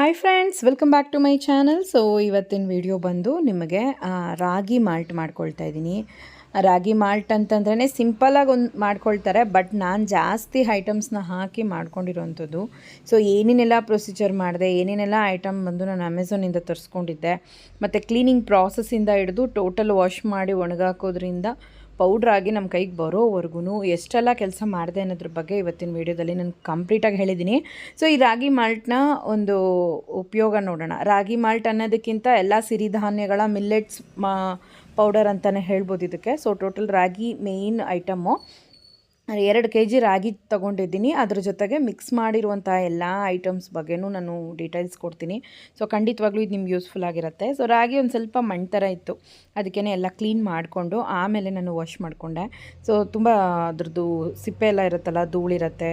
Hi friends welcome back to my channel so ಇವತ್ತಿನ video ಬಂದು ನಿಮಗೆ ರಾಗಿ ಮಾಲ್ಟ್ ಮಾಡ್ಕೊಳ್ತಾ ಇದ್ದೀನಿ. ರಾಗಿ ಮಾಲ್ಟ್ ಅಂತಂದ್ರೆ ಸಿಂಪಲಾಗಿ ಒಂದು ಮಾಡ್ಕೊಳ್ತಾರೆ ಬಟ್ ನಾನು ಜಾಸ್ತಿ ಐಟಮ್ಸ್ನ ಹಾಕಿ ಮಾಡ್ಕೊಂಡಿರೋವಂಥದ್ದು ಸೊ ಏನೇನೆಲ್ಲ ಪ್ರೊಸೀಜರ್ ಮಾಡಿದೆ, ಏನೇನೆಲ್ಲ ಐಟಮ್ ಬಂದು ನಾನು ಅಮೆಝಾನಿಂದ ತರಿಸ್ಕೊಂಡಿದ್ದೆ, ಮತ್ತು ಕ್ಲೀನಿಂಗ್ ಪ್ರಾಸೆಸ್ಸಿಂದ ಹಿಡಿದು ಟೋಟಲ್ ವಾಶ್ ಮಾಡಿ ಒಣಗಾಕೋದ್ರಿಂದ ಪೌಡ್ರ್ ಆಗಿ ನಮ್ಮ ಕೈಗೆ ಬರೋವರೆಗೂ ಎಷ್ಟೆಲ್ಲ ಕೆಲಸ ಮಾಡಿದೆ ಅನ್ನೋದ್ರ ಬಗ್ಗೆ ಇವತ್ತಿನ ವೀಡಿಯೋದಲ್ಲಿ ನಾನು ಕಂಪ್ಲೀಟಾಗಿ ಹೇಳಿದ್ದೀನಿ. ಸೊ, ಈ ರಾಗಿ ಮಾಲ್ಟ್ನ ಒಂದು ಉಪಯೋಗ ನೋಡೋಣ. ರಾಗಿ ಮಾಲ್ಟ್ ಅನ್ನೋದಕ್ಕಿಂತ ಎಲ್ಲ ಸಿರಿಧಾನ್ಯಗಳ ಮಿಲ್ಲೆಟ್ಸ್ ಮಾ, ಪೌಡರ್ ಅಂತಲೇ ಹೇಳ್ಬೋದು ಇದಕ್ಕೆ. ಸೊ ಟೋಟಲ್ ರಾಗಿ ಮೇಯ್ನ್ ಐಟಮ್ಮು ಎರಡು ಕೆ ಜಿ ರಾಗಿ ತೊಗೊಂಡಿದ್ದೀನಿ. ಅದ್ರ ಜೊತೆಗೆ ಮಿಕ್ಸ್ ಮಾಡಿರುವಂಥ ಎಲ್ಲ ಐಟಮ್ಸ್ ಬಗ್ಗೆನೂ ನಾನು ಡೀಟೇಲ್ಸ್ ಕೊಡ್ತೀನಿ. ಸೊ ಖಂಡಿತವಾಗ್ಲೂ ಇದು ನಿಮ್ಗೆ ಯೂಸ್ಫುಲ್ ಆಗಿರುತ್ತೆ. ಸೊ ರಾಗಿ ಒಂದು ಸ್ವಲ್ಪ ಮಣ್ಣು ಥರ ಇತ್ತು. ಅದಕ್ಕೇ ಎಲ್ಲ ಕ್ಲೀನ್ ಮಾಡಿಕೊಂಡು ಆಮೇಲೆ ನಾನು ವಾಶ್ ಮಾಡಿಕೊಂಡೆ. ಸೊ ತುಂಬ ಅದ್ರದ್ದು ಸಿಪ್ಪೆ ಎಲ್ಲ ಇರುತ್ತಲ್ಲ ಧೂಳಿರುತ್ತೆ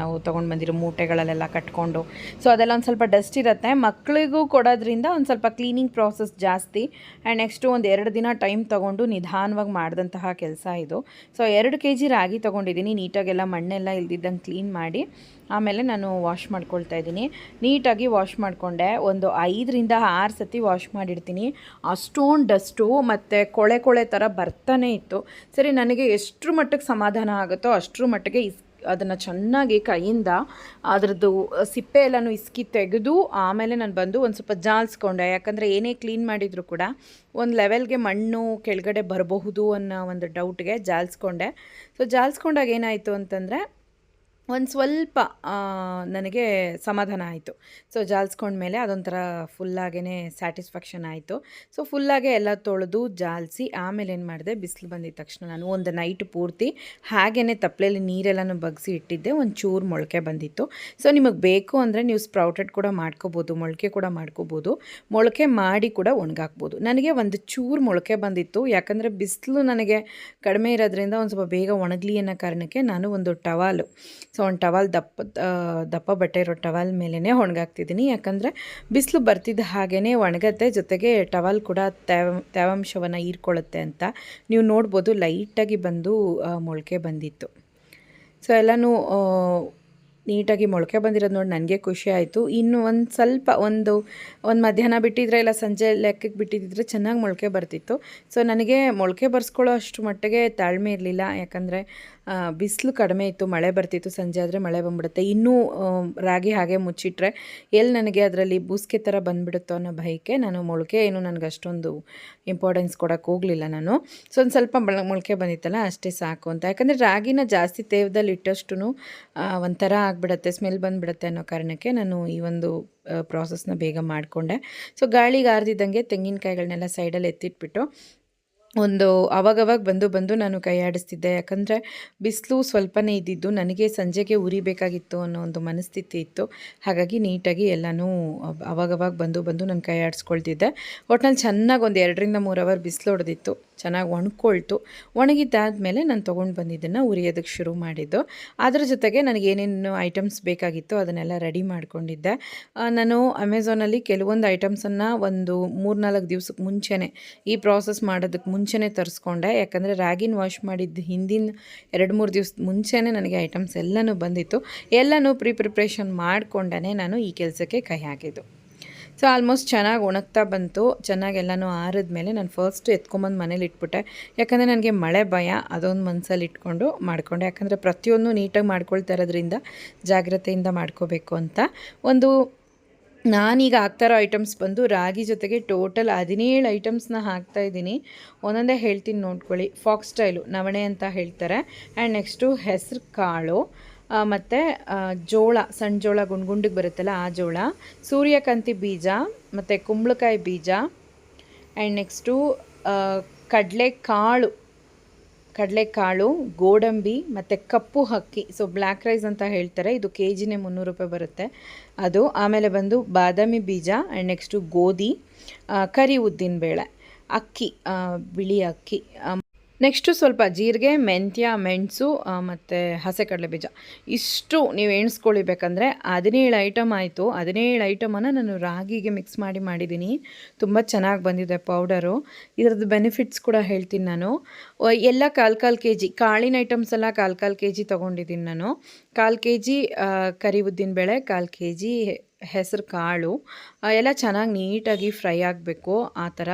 ನಾವು ತೊಗೊಂಡು ಬಂದಿರೋ ಮೂಟೆಗಳಲ್ಲೆಲ್ಲ ಕಟ್ಕೊಂಡು. ಸೊ ಅದೆಲ್ಲ ಒಂದು ಸ್ವಲ್ಪ ಡಸ್ಟ್ ಇರುತ್ತೆ. ಮಕ್ಕಳಿಗೂ ಕೊಡೋದ್ರಿಂದ ಒಂದು ಸ್ವಲ್ಪ ಕ್ಲೀನಿಂಗ್ ಪ್ರಾಸೆಸ್ ಜಾಸ್ತಿ. ಆ್ಯಂಡ್ ನೆಕ್ಸ್ಟು ಒಂದು ಎರಡು ದಿನ ಟೈಮ್ ತೊಗೊಂಡು ನಿಧಾನವಾಗಿ ಮಾಡಿದಂತಹ ಕೆಲಸ ಇದು. ಸೊ ಎರಡು ಕೆ ಜಿ ರಾಗಿ ತೊಗೊಂಡಿದ್ದೀನಿ. ನೀಟಾಗೆಲ್ಲ ಮಣ್ಣೆಲ್ಲ ಇಲ್ದಿದ್ದಂಗೆ ಕ್ಲೀನ್ ಮಾಡಿ ಆಮೇಲೆ ನಾನು ವಾಶ್ ಮಾಡ್ಕೊಳ್ತಾ ಇದ್ದೀನಿ. ನೀಟಾಗಿ ವಾಶ್ ಮಾಡಿಕೊಂಡೆ. ಒಂದು ಐದರಿಂದ ಆರು ಸತಿ ವಾಶ್ ಮಾಡಿಡ್ತೀನಿ. ಅಷ್ಟೊಂದು ಡಸ್ಟು ಮತ್ತು ಕೊಳೆ ಕೊಳೆ ಥರ ಬರ್ತಾನೆ ಇತ್ತು. ಸರಿ, ನನಗೆ ಎಷ್ಟರ ಮಟ್ಟಿಗೆ ಸಮಾಧಾನ ಆಗುತ್ತೋ ಅಷ್ಟರ ಮಟ್ಟಿಗೆ ಇಸ್ ಅದನ್ನು ಚೆನ್ನಾಗಿ ಕೈಯಿಂದ ಅದರದ್ದು ಸಿಪ್ಪೆ ಎಲ್ಲನೂ ಇಸ್ಕಿ ತೆಗೆದು ಆಮೇಲೆ ನಾನು ಬಂದು ಒಂದು ಸ್ವಲ್ಪ ಜಾಲಿಸ್ಕೊಂಡೆ. ಯಾಕಂದರೆ ಏನೇ ಕ್ಲೀನ್ ಮಾಡಿದರೂ ಕೂಡ ಒಂದು ಲೆವೆಲ್ಗೆ ಮಣ್ಣು ಕೆಳಗಡೆ ಬರಬಹುದು ಅನ್ನೋ ಒಂದು ಡೌಟ್ಗೆ ಜಾಲಿಸ್ಕೊಂಡೆ. ಸೊ ಜಾಲಿಸ್ಕೊಂಡಾಗ ಏನಾಯಿತು ಅಂತಂದರೆ ಒಂದು ಸ್ವಲ್ಪ ನನಗೆ ಸಮಾಧಾನ ಆಯಿತು. ಸೊ ಜಾಲ್ಸ್ಕೊಂಡ್ಮೇಲೆ ಅದೊಂಥರ ಫುಲ್ಲಾಗೇ ಸ್ಯಾಟಿಸ್ಫ್ಯಾಕ್ಷನ್ ಆಯಿತು. ಸೊ ಫುಲ್ಲಾಗೆ ಎಲ್ಲ ತೊಳೆದು ಜಾಲಿಸಿ, ಆಮೇಲೆ ಏನು ಮಾಡಿದೆ, ಬಿಸಿಲು ಬಂದಿದ ತಕ್ಷಣ ನಾನು ಒಂದು ನೈಟ್ ಪೂರ್ತಿ ಹಾಗೇ ತಪ್ಪಲೆಯಲ್ಲಿ ನೀರೆಲ್ಲನೂ ಬಗ್ಸಿ ಇಟ್ಟಿದ್ದೆ, ಒಂದು ಚೂರು ಮೊಳಕೆ ಬಂದಿತ್ತು. ಸೊ ನಿಮಗೆ ಬೇಕು ಅಂದರೆ ನೀವು ಸ್ಪ್ರೌಟೆಡ್ ಕೂಡ ಮಾಡ್ಕೋಬೋದು, ಮೊಳಕೆ ಕೂಡ ಮಾಡ್ಕೋಬೋದು, ಮೊಳಕೆ ಮಾಡಿ ಕೂಡ ಒಣಗಾಕ್ಬೋದು. ನನಗೆ ಒಂದು ಚೂರು ಮೊಳಕೆ ಬಂದಿತ್ತು, ಯಾಕಂದರೆ ಬಿಸಿಲು ನನಗೆ ಕಡಿಮೆ ಇರೋದ್ರಿಂದ ಒಂದು ಸ್ವಲ್ಪ ಬೇಗ ಒಣಗಲಿ ಅನ್ನೋ ಕಾರಣಕ್ಕೆ ನಾನು ಒಂದು ಟವಾಲು. ಸೊ ಒಂದು ಟವಲ್ ದಪ್ಪ ದಪ್ಪ ಬಟ್ಟೆ ಇರೋ ಟವಲ್ ಮೇಲೇ ಒಣಗಾಕ್ತಿದ್ದೀನಿ. ಯಾಕಂದರೆ ಬಿಸಿಲು ಬರ್ತಿದ್ದ ಹಾಗೇ ಒಣಗತ್ತೆ, ಜೊತೆಗೆ ಟವಲ್ ಕೂಡ ತ್ಯಾವ ತೇವಾಂಶವನ್ನು ಹೀರ್ಕೊಳ್ಳುತ್ತೆ ಅಂತ ನೀವು ನೋಡ್ಬೋದು. ಲೈಟಾಗಿ ಬಂದು ಮೊಳಕೆ ಬಂದಿತ್ತು. ಸೊ ಎಲ್ಲನೂ ನೀಟಾಗಿ ಮೊಳಕೆ ಬಂದಿರೋದು ನೋಡಿ ನನಗೆ ಖುಷಿ ಆಯಿತು. ಇನ್ನು ಒಂದು ಸ್ವಲ್ಪ ಒಂದು ಒಂದು ಮಧ್ಯಾಹ್ನ ಬಿಟ್ಟಿದ್ರೆ ಇಲ್ಲ ಸಂಜೆ ಲೆಕ್ಕಕ್ಕೆ ಬಿಟ್ಟಿದ್ದಿದ್ರೆ ಚೆನ್ನಾಗಿ ಮೊಳಕೆ ಬರ್ತಿತ್ತು. ಸೊ ನನಗೆ ಮೊಳಕೆ ಬರ್ಸ್ಕೊಳ್ಳೋ ಅಷ್ಟು ಮಟ್ಟಿಗೆ ತಾಳ್ಮೆ ಇರಲಿಲ್ಲ. ಯಾಕಂದರೆ ಬಿಸಿಲು ಕಡಿಮೆ ಇತ್ತು, ಮಳೆ ಬರ್ತಿತ್ತು, ಸಂಜೆ ಆದರೆ ಮಳೆ ಬಂದ್ಬಿಡುತ್ತೆ. ಇನ್ನೂ ರಾಗಿ ಹಾಗೆ ಮುಚ್ಚಿಟ್ರೆ ಎಲ್ಲಿ ನನಗೆ ಅದರಲ್ಲಿ ಬೂಸ್ಕೆ ಥರ ಬಂದ್ಬಿಡುತ್ತೋ ಅನ್ನೋ ಭಯಕ್ಕೆ ನಾನು ಮೊಳಕೆ ಏನು ನನಗೆ ಅಷ್ಟೊಂದು ಇಂಪಾರ್ಟೆನ್ಸ್ ಕೊಡೋಕ್ಕೆ ಹೋಗಲಿಲ್ಲ ನಾನು. ಸೊ, ಒಂದು ಸ್ವಲ್ಪ ಮೊಳ, ಮೊಳಕೆ ಬಂದಿತ್ತಲ್ಲ, ಅಷ್ಟೇ ಸಾಕು ಅಂತ. ಯಾಕಂದರೆ ರಾಗಿನ ಜಾಸ್ತಿ ತೇವದಲ್ಲಿ ಇಟ್ಟಷ್ಟು ಒಂಥರ ಆಗಿಬಿಡತ್ತೆ ಸ್ಮೆಲ್ ಬಂದುಬಿಡುತ್ತೆ ಅನ್ನೋ ಕಾರಣಕ್ಕೆ ನಾನು ಈ ಒಂದು ಪ್ರಾಸೆಸ್ನ ಬೇಗ ಮಾಡಿಕೊಂಡೆ. ಸೊ, ಗಾಳಿಗೆ ಆರ್ದಿದ್ದಂಗೆ ತೆಂಗಿನಕಾಯಿಗಳನ್ನೆಲ್ಲ ಸೈಡಲ್ಲಿ ಎತ್ತಿಟ್ಬಿಟ್ಟು ಒಂದು ಅವಾಗವಾಗ ಬಂದು ಬಂದು ನಾನು ಕೈ ಆಡಿಸ್ತಿದ್ದೆ ಯಾಕಂದರೆ ಬಿಸಿಲು ಸ್ವಲ್ಪನೇ ಇದ್ದಿದ್ದು ನನಗೆ ಸಂಜೆಗೆ ಉರಿಬೇಕಾಗಿತ್ತು ಅನ್ನೋ ಒಂದು ಮನಸ್ಥಿತಿ ಇತ್ತು. ಹಾಗಾಗಿ ನೀಟಾಗಿ ಎಲ್ಲನೂ ಅವ್- ಅವಾಗವಾಗ ಬಂದು ಬಂದು ನಾನು ಕೈ ಆಡಿಸ್ಕೊಳ್ತಿದ್ದೆ ಒಟ್ನಲ್ಲಿ ಚೆನ್ನಾಗಿ ಒಂದು ಎರಡರಿಂದ ಮೂರು ಅವರ್ ಬಿಸಿಲು ಹೊಡೆದಿತ್ತು. ಚೆನ್ನಾಗಿ ಒಣಕೊಳ್ತು. ಒಣಗಿದ್ದಾದಮೇಲೆ ನಾನು ತೊಗೊಂಡು ಬಂದಿದ್ದನ್ನು ಉರಿಯೋದಕ್ಕೆ ಶುರು ಮಾಡಿದ್ದು. ಅದ್ರ ಜೊತೆಗೆ ನನಗೆ ಏನೇನು ಐಟಮ್ಸ್ ಬೇಕಾಗಿತ್ತು ಅದನ್ನೆಲ್ಲ ರೆಡಿ ಮಾಡಿಕೊಂಡಿದ್ದೆ. ನಾನು ಅಮೆಝಾನಲ್ಲಿ ಕೆಲವೊಂದು ಐಟಮ್ಸನ್ನು ಒಂದು ಮೂರ್ನಾಲ್ಕು ದಿವ್ಸಕ್ಕೆ ಮುಂಚೆನೇ ಈ ಪ್ರಾಸೆಸ್ ಮಾಡೋದಕ್ಕೆ ಮುಂಚೆನೇ ತರಿಸ್ಕೊಂಡೆ. ಯಾಕಂದರೆ ರ್ಯಾಗಿನ ವಾಶ್ ಮಾಡಿದ್ದ ಹಿಂದಿನ ಎರಡು ಮೂರು ದಿವಸ ಮುಂಚೆನೇ ನನಗೆ ಐಟಮ್ಸ್ ಎಲ್ಲನೂ ಬಂದಿತ್ತು. ಎಲ್ಲನೂ ಪ್ರೀ ಪ್ರಿಪ್ರೇಷನ್ ಮಾಡಿಕೊಂಡೇ ನಾನು ಈ ಕೆಲಸಕ್ಕೆ ಕೈ ಹಾಕಿದ್ದು. ಸೊ ಆಲ್ಮೋಸ್ಟ್ ಚೆನ್ನಾಗಿ ಒಣಗ್ತಾ ಬಂತು. ಚೆನ್ನಾಗಿ ಎಲ್ಲನೂ ಆರಿದ್ಮೇಲೆ ನಾನು ಫಸ್ಟ್ ಎತ್ಕೊಂಬಂದು ಮನೇಲಿ ಇಟ್ಬಿಟ್ಟೆ. ಯಾಕಂದರೆ ನನಗೆ ಮಳೆ ಭಯ, ಅದೊಂದು ಮನಸ್ಸಲ್ಲಿ ಇಟ್ಕೊಂಡು ಮಾಡಿಕೊಂಡೆ. ಯಾಕಂದರೆ ಪ್ರತಿಯೊಂದು ನೀಟಾಗಿ ಮಾಡ್ಕೊಳ್ತಾ ಇರೋದ್ರಿಂದ ಜಾಗ್ರತೆಯಿಂದ ಮಾಡ್ಕೋಬೇಕು ಅಂತ. ಒಂದು ನಾನೀಗ ಹಾಕ್ತಾ ಇರೋ ಐಟಮ್ಸ್ ಬಂದು ರಾಗಿ ಜೊತೆಗೆ ಟೋಟಲ್ ಹದಿನೇಳು ಐಟಮ್ಸ್ನ ಹಾಕ್ತಾ ಇದ್ದೀನಿ. ಒಂದೊಂದೇ ಹೇಳ್ತೀನಿ ನೋಡ್ಕೊಳ್ಳಿ. ಫಾಕ್ಸ್ ಸ್ಟೈಲು ನವಣೆ ಅಂತ ಹೇಳ್ತಾರೆ. ಆ್ಯಂಡ್ ನೆಕ್ಸ್ಟು ಹೆಸ್ರು ಕಾಳು. ಮತ್ತು ಜೋಳ, ಸಣ್ಣ ಜೋಳ ಗುಂಡ್ಗುಂಡಿಗೆ ಬರುತ್ತಲ್ಲ ಆ ಜೋಳ. ಸೂರ್ಯಕಾಂತಿ ಬೀಜ, ಮತ್ತು ಕುಂಬಳಕಾಯಿ ಬೀಜ ಆ್ಯಂಡ್ ನೆಕ್ಸ್ಟು ಕಡಲೆಕಾಳು ಕಡಲೆಕಾಳು, ಗೋಡಂಬಿ, ಮತ್ತು ಕಪ್ಪು ಅಕ್ಕಿ ಸೊ ಬ್ಲ್ಯಾಕ್ ರೈಸ್ ಅಂತ ಹೇಳ್ತಾರೆ. ಇದು ಕೆ ಜಿನೇ ಮುನ್ನೂರು ರೂಪಾಯಿ ಬರುತ್ತೆ. ಅದು ಆಮೇಲೆ ಬಂದು ಬಾದಾಮಿ ಬೀಜ ಆ್ಯಂಡ್ ನೆಕ್ಸ್ಟು ಗೋಧಿ ಕರಿ ಉದ್ದಿನ ಬೇಳೆ, ಅಕ್ಕಿ ಬಿಳಿ ಅಕ್ಕಿ ನೆಕ್ಸ್ಟು ಸ್ವಲ್ಪ ಜೀರಿಗೆ, ಮೆಂತ್ಯ, ಮೆಣಸು ಮತ್ತು ಹಸೆ ಕಡಲೆ ಬೀಜ. ಇಷ್ಟು ನೀವು ಎಣಿಸ್ಕೊಳಿಬೇಕಂದ್ರೆ ಹದಿನೇಳು ಐಟಮ್ ಆಯಿತು. ಹದಿನೇಳು ಐಟಮನ್ನು ನಾನು ರಾಗಿಗೆ ಮಿಕ್ಸ್ ಮಾಡಿ ಮಾಡಿದ್ದೀನಿ. ತುಂಬ ಚೆನ್ನಾಗಿ ಬಂದಿದೆ ಪೌಡರು ಇದರದ್ದು ಬೆನಿಫಿಟ್ಸ್ ಕೂಡ ಹೇಳ್ತೀನಿ ನಾನು. ಎಲ್ಲ ಕಾಲು ಕಾಲು ಕೆ ಜಿ ಕಾಳಿನ ಐಟಮ್ಸ್ ಎಲ್ಲ ಕಾಲು ಕಾಲು ಕೆ ಜಿ ತೊಗೊಂಡಿದ್ದೀನಿ ನಾನು. ಕಾಲು ಕೆ ಜಿ ಕರಿ ಉದ್ದಿನ ಬೇಳೆ, ಕಾಲು ಕೆ ಜಿ ಹೆಸರು ಕಾಳು. ಎಲ್ಲ ಚೆನ್ನಾಗಿ ನೀಟಾಗಿ ಫ್ರೈ ಆಗಬೇಕು. ಆ ಥರ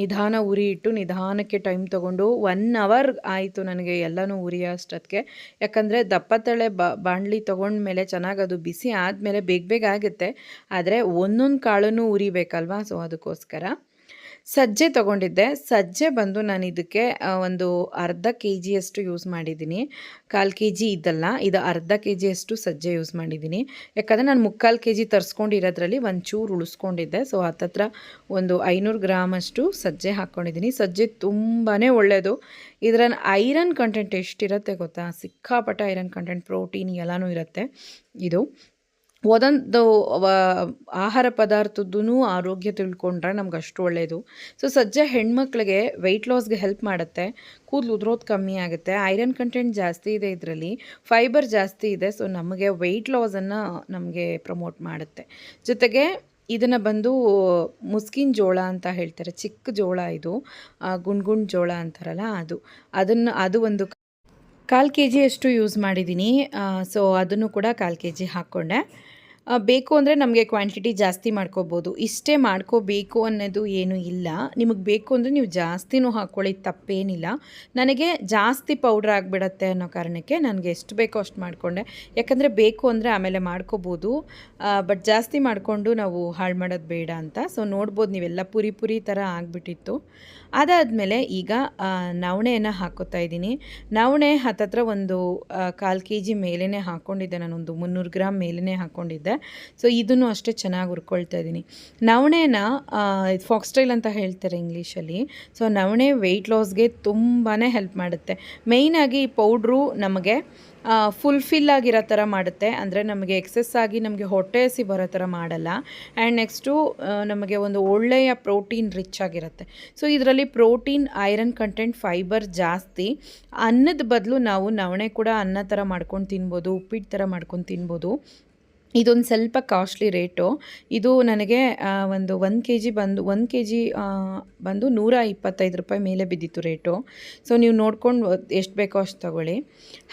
ನಿಧಾನ ಉರಿ ಇಟ್ಟು ನಿಧಾನಕ್ಕೆ ಟೈಮ್ ತೊಗೊಂಡು ಒನ್ ಅವರ್ ಆಯಿತು ನನಗೆ ಎಲ್ಲನೂ ಉರಿ ಅಷ್ಟೊತ್ತಿಗೆ. ಯಾಕಂದರೆ ದಪ್ಪ ತಳೆ ಬ, ಬಾಣಲಿ ತೊಗೊಂಡ್ಮೇಲೆ ಚೆನ್ನಾಗಿ ಅದು ಬಿಸಿ ಆದಮೇಲೆ ಬೇಗ ಬೇಗ ಆಗುತ್ತೆ. ಆದರೆ ಒಂದೊಂದು ಕಾಳನ್ನು ಉರಿಬೇಕಲ್ವಾ? ಸೊ ಅದಕ್ಕೋಸ್ಕರ. ಸಜ್ಜೆ ತಗೊಂಡಿದ್ದೆ. ಸಜ್ಜೆ ಬಂದು ನಾನು ಇದಕ್ಕೆ ಒಂದು ಅರ್ಧ ಕೆ ಜಿಯಷ್ಟು ಯೂಸ್ ಮಾಡಿದ್ದೀನಿ. ಕಾಲು ಕೆ ಜಿ ಇದ್ದಲ್ಲ ಇದು ಅರ್ಧ ಕೆ ಜಿಯಷ್ಟು ಸಜ್ಜೆ ಯೂಸ್ ಮಾಡಿದ್ದೀನಿ. ಯಾಕಂದರೆ ನಾನು ಮುಕ್ಕಾಲು ಕೆ ಜಿ ತರಿಸ್ಕೊಂಡಿರೋದ್ರಲ್ಲಿ ಒಂಚೂರು ಉಳಿಸ್ಕೊಂಡಿದ್ದೆ. ಸೊ, ಹತ್ತತ್ರ ಒಂದು ಐನೂರು ಗ್ರಾಮಷ್ಟು ಸಜ್ಜೆ ಹಾಕ್ಕೊಂಡಿದ್ದೀನಿ. ಸಜ್ಜೆ ತುಂಬಾ ಒಳ್ಳೆಯದು ಇದರ ಐರನ್ ಕಂಟೆಂಟ್ ಎಷ್ಟಿರುತ್ತೆ ಗೊತ್ತಾ? ಸಿಕ್ಕಾಪಟ್ಟೆ ಐರನ್ ಕಂಟೆಂಟ್ ಪ್ರೋಟೀನ್ ಎಲ್ಲನೂ ಇರುತ್ತೆ. ಇದು. ಒಂದೊಂದು ಆಹಾರ ಪದಾರ್ಥದ್ದು ಆರೋಗ್ಯ ತಿಳ್ಕೊಂಡ್ರೆ ನಮ್ಗೆ ಅಷ್ಟು ಒಳ್ಳೆಯದು ಸೊ ಸಜ್ಜೆ ಹೆಣ್ಮಕ್ಳಿಗೆ ವೆಯ್ಟ್ ಲಾಸ್ಗೆ ಹೆಲ್ಪ್ ಮಾಡುತ್ತೆ. ಕೂದಲು ಉದ್ರೋದು ಕಮ್ಮಿ ಆಗುತ್ತೆ. ಐರನ್ ಕಂಟೆಂಟ್ ಜಾಸ್ತಿ ಇದೆ ಇದರಲ್ಲಿ. ಫೈಬರ್ ಜಾಸ್ತಿ ಇದೆ. ಸೊ ನಮಗೆ ವೆಯ್ಟ್ ಲಾಸನ್ನು ನಮಗೆ ಪ್ರಮೋಟ್ ಮಾಡುತ್ತೆ. ಜೊತೆಗೆ ಇದನ್ನು ಬಂದು ಮುಸ್ಕಿನ ಜೋಳ ಅಂತ ಹೇಳ್ತಾರೆ. ಚಿಕ್ಕ ಜೋಳ ಇದು. ಗುಂಡ್ಗುಂಡ್ ಗುಂಡ್ ಗುಂಡ್ ಜೋಳ ಅಂತಾರಲ್ಲ ಅದು. ಅದನ್ನು, ಅದು ಒಂದು ಕಾಲು ಕೆ ಜಿಯಷ್ಟು ಯೂಸ್ ಮಾಡಿದ್ದೀನಿ ಸೊ ಅದನ್ನು ಕೂಡ ಕಾಲು ಕೆ ಜಿ ಹಾಕ್ಕೊಂಡೆ ಬೇಕು ಅಂದರೆ ನಮಗೆ ಕ್ವಾಂಟಿಟಿ ಜಾಸ್ತಿ ಮಾಡ್ಕೋಬೋದು. ಇಷ್ಟೇ ಮಾಡ್ಕೋಬೇಕು ಅನ್ನೋದು ಏನೂ ಇಲ್ಲ. ನಿಮಗೆ ಬೇಕು ಅಂದರೆ ನೀವು ಜಾಸ್ತಿನೂ ಹಾಕ್ಕೊಳ್ಳಿ ತಪ್ಪೇನಿಲ್ಲ. ನನಗೆ ಜಾಸ್ತಿ ಪೌಡ್ರ್ ಆಗಿಬಿಡತ್ತೆ ಅನ್ನೋ ಕಾರಣಕ್ಕೆ ನನಗೆ ಎಷ್ಟು ಬೇಕೋ ಅಷ್ಟು ಮಾಡಿಕೊಂಡೆ. ಯಾಕಂದರೆ ಬೇಕು ಅಂದರೆ ಆಮೇಲೆ ಮಾಡ್ಕೋಬೋದು. ಬಟ್ ಜಾಸ್ತಿ ಮಾಡಿಕೊಂಡು ನಾವು ಹಾಳು ಮಾಡೋದು ಬೇಡ ಅಂತ. ಸೊ ನೋಡ್ಬೋದು ನೀವೆಲ್ಲ ಪುರಿ ಪುರಿ ಥರ ಆಗಿಬಿಟ್ಟಿತ್ತು. ಅದಾದಮೇಲೆ ಈಗ ನವಣೆಯನ್ನು ಹಾಕೋತಾ ಇದ್ದೀನಿ. ನವಣೆ ಹತ್ತತ್ರ ಒಂದು ಕಾಲು ಕೆ ಜಿ ಮೇಲೇ ಹಾಕ್ಕೊಂಡಿದ್ದೆ ನಾನೊಂದು ಮುನ್ನೂರು ಗ್ರಾಮ್ ಮೇಲೇ ಹಾಕ್ಕೊಂಡಿದ್ದೆ ಸೊ, ಇದನ್ನು ಅಷ್ಟೇ ಚೆನ್ನಾಗಿ ಹುರ್ಕೊಳ್ತಾ ಇದ್ದೀನಿ. ನವಣೆನ ಫಾಕ್ಸ್ಟೈಲ್ ಅಂತ ಹೇಳ್ತಾರೆ ಇಂಗ್ಲೀಷಲ್ಲಿ. ಸೊ, ನವಣೆ ವೆಯ್ಟ್ ಲಾಸ್ಗೆ ತುಂಬಾ ಹೆಲ್ಪ್ ಮಾಡುತ್ತೆ. ಮೇಯ್ನಾಗಿ ಈ ಪೌಡ್ರು ನಮಗೆ ಫುಲ್ಫಿಲ್ ಆಗಿರೋ ಥರ ಮಾಡುತ್ತೆ. ಅಂದರೆ ನಮಗೆ ಎಕ್ಸೆಸ್ ಆಗಿ ನಮಗೆ ಹೊಟ್ಟೆ ಹಸಿ ಬರೋ ಥರ ಮಾಡಲ್ಲ. ಆ್ಯಂಡ್ ನೆಕ್ಸ್ಟು ನಮಗೆ ಒಂದು ಒಳ್ಳೆಯ ಪ್ರೋಟೀನ್ ರಿಚ್ ಆಗಿರುತ್ತೆ. ಸೊ ಇದರಲ್ಲಿ ಪ್ರೋಟೀನ್ ಐರನ್ ಕಂಟೆಂಟ್ ಫೈಬರ್ ಜಾಸ್ತಿ. ಅನ್ನದ ಬದಲು ನಾವು ನವಣೆ ಕೂಡ ಅನ್ನ ಥರ ಮಾಡ್ಕೊಂಡು ತಿನ್ಬೋದು ಉಪ್ಪಿಟ್ಟು ಥರ ಮಾಡ್ಕೊಂಡು ತಿನ್ಬೋದು. ಇದೊಂದು ಸ್ವಲ್ಪ ಕಾಸ್ಟ್ಲಿ ರೇಟು ಇದು ನನಗೆ ಒಂದು ಒಂದು ಕೆ ಜಿ ಬಂದು, ಒಂದು ಕೆ ಜಿ ಬಂದು ನೂರ ಇಪ್ಪತ್ತೈದು ರೂಪಾಯಿ ಮೇಲೆ ಬಿದ್ದಿತ್ತು ರೇಟು ಸೊ ನೀವು ನೋಡ್ಕೊಂಡು ಎಷ್ಟು ಬೇಕೋ ಅಷ್ಟು ತಗೊಳ್ಳಿ.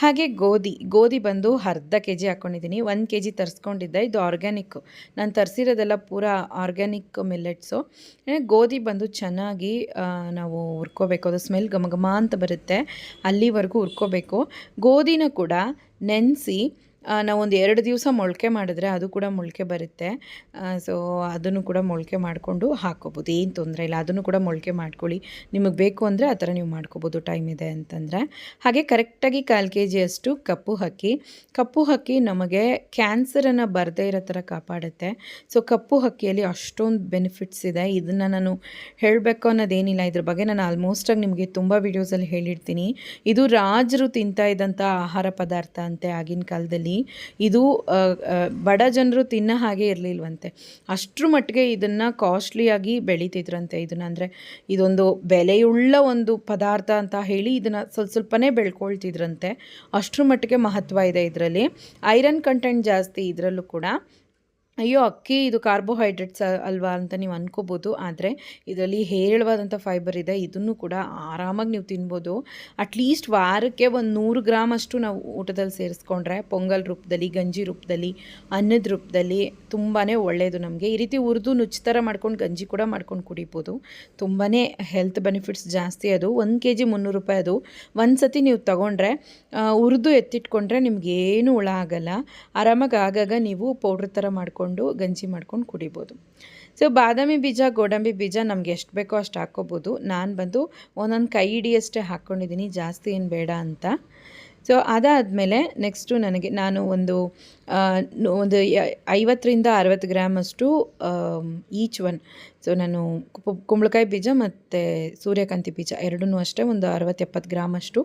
ಹಾಗೆ ಗೋಧಿ ಗೋಧಿ ಬಂದು ಅರ್ಧ ಕೆ ಜಿ ಹಾಕ್ಕೊಂಡಿದ್ದೀನಿ ಒಂದು ಕೆ ಜಿ ತರಿಸ್ಕೊಂಡಿದ್ದೆ, ಇದು ಆರ್ಗ್ಯಾನಿಕ್ ನಾನು ತರಿಸಿರೋದೆಲ್ಲ ಪೂರ ಆರ್ಗ್ಯಾನಿಕ್ ಮಿಲ್ಲೆಟ್ಸು ಗೋಧಿ ಬಂದು ಚೆನ್ನಾಗಿ ನಾವು ಹುರ್ಕೋಬೇಕು. ಅದು ಸ್ಮೆಲ್ ಘಮ ಅಂತ ಬರುತ್ತೆ. ಅಲ್ಲಿವರೆಗೂ ಹುರ್ಕೋಬೇಕು. ಗೋಧಿನ ಕೂಡ ನೆನೆಸಿ ನಾವೊಂದು ಎರಡು ದಿವಸ ಮೊಳಕೆ ಮಾಡಿದ್ರೆ ಅದು ಕೂಡ ಮೊಳಕೆ ಬರುತ್ತೆ. ಸೊ ಅದನ್ನು ಕೂಡ ಮೊಳಕೆ ಮಾಡಿಕೊಂಡು ಹಾಕೋಬೋದು, ಏನು ತೊಂದರೆ ಇಲ್ಲ. ಅದನ್ನು ಕೂಡ ಮೊಳಕೆ ಮಾಡ್ಕೊಳ್ಳಿ. ನಿಮಗೆ ಬೇಕು ಅಂದರೆ ಆ ಥರ ನೀವು ಮಾಡ್ಕೋಬೋದು, ಟೈಮ್ ಇದೆ ಅಂತಂದರೆ. ಹಾಗೆ ಕರೆಕ್ಟಾಗಿ ಕಾಲು ಕೆ ಜಿಯಷ್ಟು ಕಪ್ಪು ಹಕ್ಕಿ ಕಪ್ಪು ಹಕ್ಕಿ ನಮಗೆ ಕ್ಯಾನ್ಸರನ್ನು ಬರದೇ ಇರೋ ಥರ ಕಾಪಾಡುತ್ತೆ. ಸೊ ಕಪ್ಪು ಹಕ್ಕಿಯಲ್ಲಿ ಅಷ್ಟೊಂದು ಬೆನಿಫಿಟ್ಸ್ ಇದೆ. ಇದನ್ನು ನಾನು ಹೇಳಬೇಕು ಅನ್ನೋದೇನಿಲ್ಲ. ಇದ್ರ ಬಗ್ಗೆ ನಾನು ಆಲ್ಮೋಸ್ಟಾಗಿ ನಿಮಗೆ ತುಂಬ ವೀಡಿಯೋಸಲ್ಲಿ ಹೇಳಿರ್ತೀನಿ. ಇದು ರಾಜರು ತಿಂತಾ ಇದ್ದಂಥ ಆಹಾರ ಪದಾರ್ಥ ಅಂತೆ ಆಗಿನ ಕಾಲದಲ್ಲಿ. ಇದು ಬಡ ಜನರು ತಿನ್ನೋ ಹಾಗೆ ಇರಲಿಲ್ವಂತೆ. ಅಷ್ಟರ ಮಟ್ಟಿಗೆ ಇದನ್ನು ಕಾಸ್ಟ್ಲಿಯಾಗಿ ಬೆಳೀತಿದ್ರಂತೆ. ಇದನ್ನು ಅಂದರೆ ಇದೊಂದು ಬೆಲೆಯುಳ್ಳ ಒಂದು ಪದಾರ್ಥ ಅಂತ ಹೇಳಿ ಇದನ್ನು ಸ್ವಲ್ಪ ಸ್ವಲ್ಪನೇ ಬೆಳ್ಕೊಳ್ತಿದ್ರಂತೆ. ಅಷ್ಟರ ಮಟ್ಟಿಗೆ ಮಹತ್ವ ಇದೆ ಇದರಲ್ಲಿ. ಐರನ್ ಕಂಟೆಂಟ್ ಜಾಸ್ತಿ ಇದರಲ್ಲೂ ಕೂಡ ಅಯ್ಯೋ, ಅಕ್ಕಿ ಇದು ಕಾರ್ಬೋಹೈಡ್ರೇಟ್ಸ್ ಅಲ್ವಾ ಅಂತ ನೀವು ಅನ್ಕೋಬೋದು. ಆದರೆ ಇದರಲ್ಲಿ ಹೇರಳವಾದಂಥ ಫೈಬರ್ ಇದೆ. ಇದನ್ನು ಕೂಡ ಆರಾಮಾಗಿ ನೀವು ತಿನ್ಬೋದು. ಅಟ್ಲೀಸ್ಟ್ ವಾರಕ್ಕೆ ಒಂದು ನೂರು ಗ್ರಾಮ್ ಅಷ್ಟು ನಾವು ಊಟದಲ್ಲಿ ಸೇರಿಸ್ಕೊಂಡ್ರೆ, ಪೊಂಗಲ್ ರೂಪದಲ್ಲಿ, ಗಂಜಿ ರೂಪದಲ್ಲಿ, ಅನ್ನದ ರೂಪದಲ್ಲಿ ತುಂಬಾ ಒಳ್ಳೆಯದು ನಮಗೆ. ಈ ರೀತಿ ಹುರಿದು ನುಚ್ಚು ಥರ ಮಾಡ್ಕೊಂಡು ಗಂಜಿ ಕೂಡ ಮಾಡ್ಕೊಂಡು ಕುಡಿಬೋದು. ತುಂಬಾ ಹೆಲ್ತ್ ಬೆನಿಫಿಟ್ಸ್ ಜಾಸ್ತಿ ಅದು. ಒಂದು ಕೆ ಜಿ ಮುನ್ನೂರು ರೂಪಾಯಿ ಅದು. ಒಂದು ಸತಿ ನೀವು ತೊಗೊಂಡ್ರೆ ಹುರಿದು ಎತ್ತಿಟ್ಕೊಂಡ್ರೆ ನಿಮ್ಗೆ ಏನು ಹುಳ ಆಗಲ್ಲ. ಆರಾಮಾಗಿ ಆಗಾಗ ನೀವು ಪೌಡ್ರ್ ಥರ ಮಾಡಿಕೊಂಡು ಗಂಜಿ ಮಾಡ್ಕೊಂಡು ಕುಡಿಬೋದು. ಸೊ ಬಾದಾಮಿ ಬೀಜ, ಗೋಡಂಬಿ ಬೀಜ ನಮ್ಗೆ ಎಷ್ಟು ಬೇಕೋ ಅಷ್ಟು ಹಾಕ್ಕೋಬೋದು. ನಾನು ಬಂದು ಒಂದೊಂದು ಕೈ ಹಿಡಿಯಷ್ಟೇ ಹಾಕ್ಕೊಂಡಿದ್ದೀನಿ ಜಾಸ್ತಿ ಏನು ಬೇಡ ಅಂತ. ಸೊ ಅದಾದಮೇಲೆ ನೆಕ್ಸ್ಟು ನನಗೆ ನಾನು ಒಂದು ಒಂದು ಐವತ್ತರಿಂದ ಅರವತ್ತು ಗ್ರಾಮಷ್ಟು ಈಚ್ ಒನ್ ಸೊ ನಾನು ಕುಂಬಳಕಾಯಿ ಬೀಜ ಮತ್ತು ಸೂರ್ಯಕಾಂತಿ ಬೀಜ ಎರಡೂ ಅಷ್ಟೇ ಒಂದು ಅರವತ್ತು ಎಪ್ಪತ್ತು ಗ್ರಾಮಷ್ಟು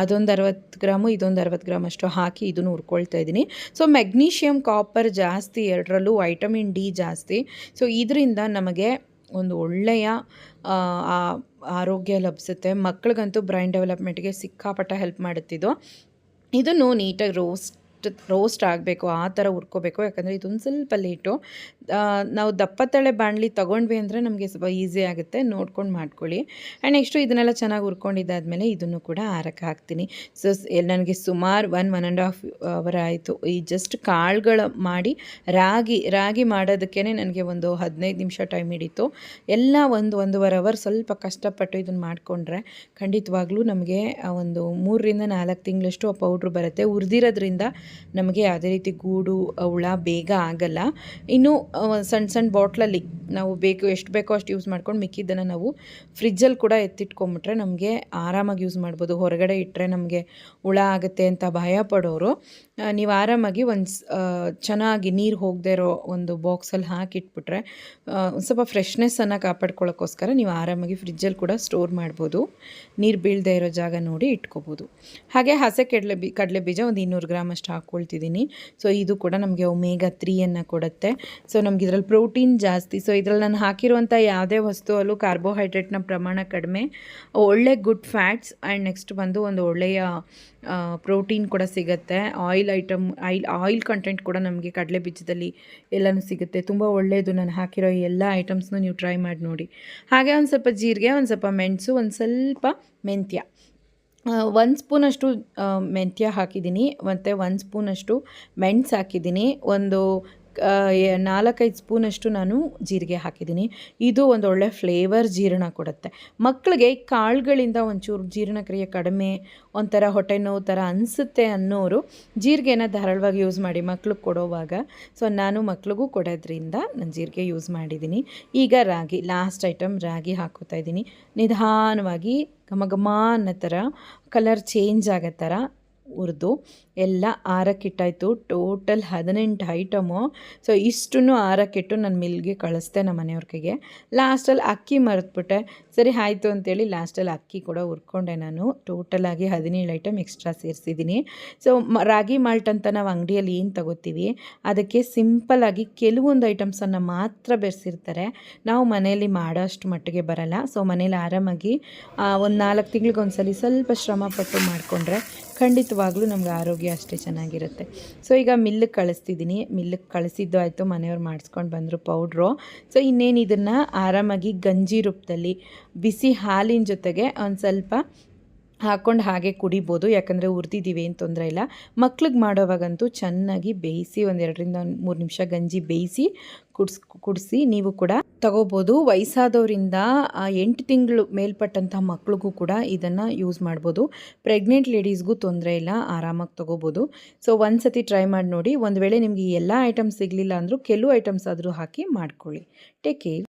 ಅದೊಂದು ಅರವತ್ತು ಗ್ರಾಮು, ಇದೊಂದು ಅರವತ್ತು ಗ್ರಾಮಷ್ಟು ಹಾಕಿ ಇದನ್ನು ಹುರ್ಕೊಳ್ತಾ ಇದ್ದೀನಿ. ಸೊ ಮೆಗ್ನೀಷಿಯಮ್ ಕಾಪರ್ ಜಾಸ್ತಿ ಎರಡರಲ್ಲೂ ವೈಟಮಿನ್ ಡಿ ಜಾಸ್ತಿ. ಸೊ ಇದರಿಂದ ನಮಗೆ ಒಂದು ಒಳ್ಳೆಯ ಆರೋಗ್ಯ ಲಭಿಸುತ್ತೆ. ಮಕ್ಳಿಗಂತೂ ಬ್ರೈನ್ ಡೆವಲಪ್ಮೆಂಟ್ಗೆ ಸಿಕ್ಕಾಪಟ್ಟ ಹೆಲ್ಪ್ ಮಾಡುತ್ತಿದ್ದು. ಇದನ್ನು ನೀಟಾಗಿ ರೋಸ್ಟ್ ರೋಸ್ಟ್ ರೋಸ್ಟ್ ಆಗಬೇಕು, ಆ ಥರ ಹುರ್ಕೋಬೇಕು. ಯಾಕಂದರೆ ಇದೊಂದು ಸ್ವಲ್ಪ ಲೇಟು ನಾವು ದಪ್ಪ ತಳೆ ಬಾಣಲಿ ತೊಗೊಂಡ್ವಿ ಅಂದರೆ ನಮಗೆ ಸ್ವಲ್ಪ ಈಸಿ ಆಗುತ್ತೆ. ನೋಡ್ಕೊಂಡು ಮಾಡ್ಕೊಳ್ಳಿ. ಆ್ಯಂಡ್ ನೆಕ್ಸ್ಟು ಇದನ್ನೆಲ್ಲ ಚೆನ್ನಾಗಿ ಹುರ್ಕೊಂಡಿದ್ದಾದಮೇಲೆ ಇದನ್ನು ಕೂಡ ಆರಕ್ಕೆ ಹಾಕ್ತೀನಿ. ಸೊ ನನಗೆ ಸುಮಾರು one one and half hour ಆಯಿತು. ಈ ಜಸ್ಟ್ ಕಾಳುಗಳ ಮಾಡಿ ರಾಗಿ ರಾಗಿ ಮಾಡೋದಕ್ಕೇ ನನಗೆ ಒಂದು ಹದಿನೈದು ನಿಮಿಷ ಟೈಮ್ ಹಿಡಿತು. ಎಲ್ಲ ಒಂದು, ಒಂದೂವರೆ ಅವರ್ ಸ್ವಲ್ಪ ಕಷ್ಟಪಟ್ಟು ಇದನ್ನು ಮಾಡಿಕೊಂಡ್ರೆ ಖಂಡಿತವಾಗ್ಲೂ ನಮಗೆ ಒಂದು ಮೂರರಿಂದ ನಾಲ್ಕು ತಿಂಗಳಷ್ಟು ಆ ಪೌಡ್ರ್ ಬರುತ್ತೆ. ಹುರಿದಿರೋದ್ರಿಂದ ನಮಗೆ ಯಾವುದೇ ರೀತಿ ಗೂಡು ಹುಳ ಬೇಗ ಆಗಲ್ಲ. ಇನ್ನು ಸಣ್ಣ ಸಣ್ಣ ಬಾಟ್ಲಲ್ಲಿ ನಾವು ಬೇಕು, ಎಷ್ಟು ಬೇಕೋ ಅಷ್ಟು ಯೂಸ್ ಮಾಡ್ಕೊಂಡು ಮಿಕ್ಕಿದ್ದನ್ನು ನಾವು ಫ್ರಿಜ್ಜಲ್ಲಿ ಕೂಡ ಎತ್ತಿಟ್ಕೊಂಬಿಟ್ರೆ ನಮಗೆ ಆರಾಮಾಗಿ ಯೂಸ್ ಮಾಡ್ಬೋದು. ಹೊರಗಡೆ ಇಟ್ಟರೆ ನಮಗೆ ಹುಳ ಆಗುತ್ತೆ ಅಂತ ಭಯ ಪಡೋರು. ನೀವು ಆರಾಮಾಗಿ ಒಂದು ಚೆನ್ನಾಗಿ ನೀರು ಹೋಗದೇ ಇರೋ ಒಂದು ಬಾಕ್ಸಲ್ಲಿ ಹಾಕಿಟ್ಬಿಟ್ರೆ ಸ್ವಲ್ಪ ಫ್ರೆಶ್ನೆಸ್ಸನ್ನು ಕಾಪಾಡ್ಕೊಳ್ಳೋಕ್ಕೋಸ್ಕರ ನೀವು ಆರಾಮಾಗಿ ಫ್ರಿಜ್ಜಲ್ಲಿ ಕೂಡ ಸ್ಟೋರ್ ಮಾಡ್ಬೋದು. ನೀರು ಬೀಳದೆ ಇರೋ ಜಾಗ ನೋಡಿ ಇಟ್ಕೋಬೋದು. ಹಾಗೆ ಹಸೆ, ಕಡಲೆ ಬಿ, ಕಡಲೆ ಬೀಜ ಒಂದು ಇನ್ನೂರು ಗ್ರಾಮ್ ಅಷ್ಟು ಹಾಕ್ಕೊಳ್ತಿದ್ದೀನಿ ಸೊ ಇದು ಕೂಡ ನಮಗೆ ಒಮೇಗಾ ತ್ರೀಯನ್ನು ಕೊಡುತ್ತೆ. ಸೊ ನಮ್ಗೆ ಇದರಲ್ಲಿ ಪ್ರೋಟೀನ್ ಜಾಸ್ತಿ. ಸೊ ಇದರಲ್ಲಿ ನಾನು ಹಾಕಿರುವಂಥ ಯಾವುದೇ ವಸ್ತುವಲ್ಲೂ ಕಾರ್ಬೋಹೈಡ್ರೇಟ್ನ ಪ್ರಮಾಣ ಕಡಿಮೆ. ಒಳ್ಳೆ ಗುಡ್ ಫ್ಯಾಟ್ಸ್ ಆ್ಯಂಡ್ ನೆಕ್ಸ್ಟ್ ಬಂದು ಒಂದು ಒಳ್ಳೆಯ ಪ್ರೋಟೀನ್ ಕೂಡ ಸಿಗುತ್ತೆ. Oil item oil oil content ಕೂಡ ನಮಗೆ ಕಡಲೆ ಬೀಜದಲ್ಲಿ ಎಲ್ಲನೂ ಸಿಗುತ್ತೆ. ತುಂಬ ಒಳ್ಳೆಯದು ನಾನು ಹಾಕಿರೋ ಎಲ್ಲ ಐಟಮ್ಸ್ನೂ ನೀವು ಟ್ರೈ ಮಾಡಿ ನೋಡಿ. ಹಾಗೆ ಒಂದು ಸ್ವಲ್ಪ ಜೀರಿಗೆ, ಒಂದು ಸ್ವಲ್ಪ ಮೆಣಸು, ಒಂದು ಸ್ವಲ್ಪ ಮೆಂತ್ಯ. ಒಂದು ಸ್ಪೂನಷ್ಟು ಮೆಂತ್ಯ ಹಾಕಿದ್ದೀನಿ. ಮತ್ತು ಒಂದು ಸ್ಪೂನಷ್ಟು ಮೆಣ್ಸು ಹಾಕಿದ್ದೀನಿ. ಒಂದು ನಾಲ್ಕೈದು ಸ್ಪೂನಷ್ಟು ನಾನು ಜೀರಿಗೆ ಹಾಕಿದ್ದೀನಿ. ಇದು ಒಂದು ಒಳ್ಳೆ ಫ್ಲೇವರ್ ಜೀರ್ಣ ಕೊಡುತ್ತೆ. ಮಕ್ಕಳಿಗೆ ಕಾಳುಗಳಿಂದ ಒಂಚೂರು ಜೀರ್ಣಕ್ರಿಯೆ ಕಡಿಮೆ, ಒಂಥರ ಹೊಟ್ಟೆ ನೋವು ಥರ ಅನಿಸುತ್ತೆ ಅನ್ನೋರು ಜೀರಿಗೆನ ಧಾರಾಳವಾಗಿ ಯೂಸ್ ಮಾಡಿ ಮಕ್ಳಿಗೆ ಕೊಡೋವಾಗ. ಸೊ ನಾನು ಮಕ್ಳಿಗೂ ಕೊಡೋದ್ರಿಂದ ನಾನು ಜೀರಿಗೆ ಯೂಸ್ ಮಾಡಿದ್ದೀನಿ. ಈಗ ರಾಗಿ ಲಾಸ್ಟ್ ಐಟಮ್ ರಾಗಿ ಹಾಕೋತಾ ಇದ್ದೀನಿ. ನಿಧಾನವಾಗಿ ಘಮ ಅನ್ನೋ ಥರ ಕಲರ್ ಚೇಂಜ್ ಆಗೋ ಥರ ಹುರಿದು ಎಲ್ಲ ಆರಕ್ಕಿಟ್ಟಾಯಿತು. ಟೋಟಲ್ ಹದಿನೆಂಟು ಐಟಮು ಸೊ ಇಷ್ಟನ್ನು ಆರಕ್ಕಿಟ್ಟು ನಾನು ಮಿಲ್ಗೆ ಕಳಿಸ್ದೆ ನಮ್ಮ ಮನೆಯವ್ರಿಗೆ ಲಾಸ್ಟಲ್ಲಿ ಅಕ್ಕಿ ಮರೆತ್ಬಿಟ್ಟೆ. ಸರಿ, ಆಯಿತು ಅಂತೇಳಿ ಲಾಸ್ಟಲ್ಲಿ ಅಕ್ಕಿ ಕೂಡ ಹುರ್ಕೊಂಡೆ ನಾನು. ಟೋಟಲಾಗಿ ಹದಿನೇಳು ಐಟಮ್ ಎಕ್ಸ್ಟ್ರಾ ಸೇರಿಸಿದ್ದೀನಿ ಸೊ ರಾಗಿ ಮಾಲ್ಟ್ ಅಂತ ನಾವು ಅಂಗಡಿಯಲ್ಲಿ ಏನು ತಗೋತೀವಿ? ಅದಕ್ಕೆ ಸಿಂಪಲ್ಲಾಗಿ ಕೆಲವೊಂದು ಐಟಮ್ಸನ್ನು ಮಾತ್ರ ಬೆರೆಸಿರ್ತಾರೆ. ನಾವು ಮನೆಯಲ್ಲಿ ಮಾಡೋಷ್ಟು ಮಟ್ಟಿಗೆ ಬರಲ್ಲ. ಸೊ ಮನೇಲಿ ಆರಾಮಾಗಿ ಒಂದು ನಾಲ್ಕು ತಿಂಗ್ಳಿಗೆ ಒಂದ್ಸಲಿ ಸ್ವಲ್ಪ ಶ್ರಮಪಟ್ಟು ಮಾಡಿಕೊಂಡ್ರೆ ಖಂಡಿತವಾಗ್ಲೂ ನಮ್ಗೆ ಆರೋಗ್ಯ ಅಷ್ಟೇ ಚೆನ್ನಾಗಿರುತ್ತೆ. ಸೊ ಈಗ ಮಿಲ್ಲಿಗೆ ಕಳಿಸ್ತಿದ್ದೀನಿ ಮಿಲ್ಲಿಗೆ ಕಳಿಸಿದ್ದು ಆಯಿತು, ಮನೆಯವ್ರು ಮಾಡಿಸ್ಕೊಂಡು ಬಂದರು ಪೌಡ್ರು ಸೊ ಇನ್ನೇನು ಇದನ್ನು ಆರಾಮಾಗಿ ಗಂಜಿ ರೂಪದಲ್ಲಿ ಬಿಸಿ ಹಾಲಿನ ಜೊತೆಗೆ ಒಂದು ಸ್ವಲ್ಪ ಹಾಕ್ಕೊಂಡು ಹಾಗೆ ಕುಡಿಬೋದು. ಯಾಕಂದರೆ ಉರಿದಿದ್ದೀವಿ ಏನು ತೊಂದರೆ ಇಲ್ಲ. ಮಕ್ಳಿಗೆ ಮಾಡೋವಾಗಂತೂ ಚೆನ್ನಾಗಿ ಬೇಯಿಸಿ ಒಂದು ಎರಡರಿಂದ ಒಂದು ಮೂರು ನಿಮಿಷ ಗಂಜಿ ಬೇಯಿಸಿ ಕುಡ್ಸ್ ಕುಡಿಸಿ ನೀವು ಕೂಡ ತಗೋಬೋದು. ವಯಸ್ಸಾದವರಿಂದ ಎಂಟು ತಿಂಗಳು ಮೇಲ್ಪಟ್ಟಂಥ ಮಕ್ಳಿಗೂ ಕೂಡ ಇದನ್ನು ಯೂಸ್ ಮಾಡ್ಬೋದು. ಪ್ರೆಗ್ನೆಂಟ್ ಲೇಡೀಸ್ಗೂ ತೊಂದರೆ ಇಲ್ಲ, ಆರಾಮಾಗಿ ತೊಗೋಬೋದು. ಸೊ ಒಂದು ಸತಿ ಟ್ರೈ ಮಾಡಿ ನೋಡಿ. ಒಂದು ವೇಳೆ ನಿಮಗೆ ಎಲ್ಲ ಐಟಮ್ಸ್ ಸಿಗಲಿಲ್ಲ ಅಂದರೂ, ಕೆಲವು ಐಟಮ್ಸ್ ಆದರೂ ಹಾಕಿ ಮಾಡ್ಕೊಳ್ಳಿ. Take care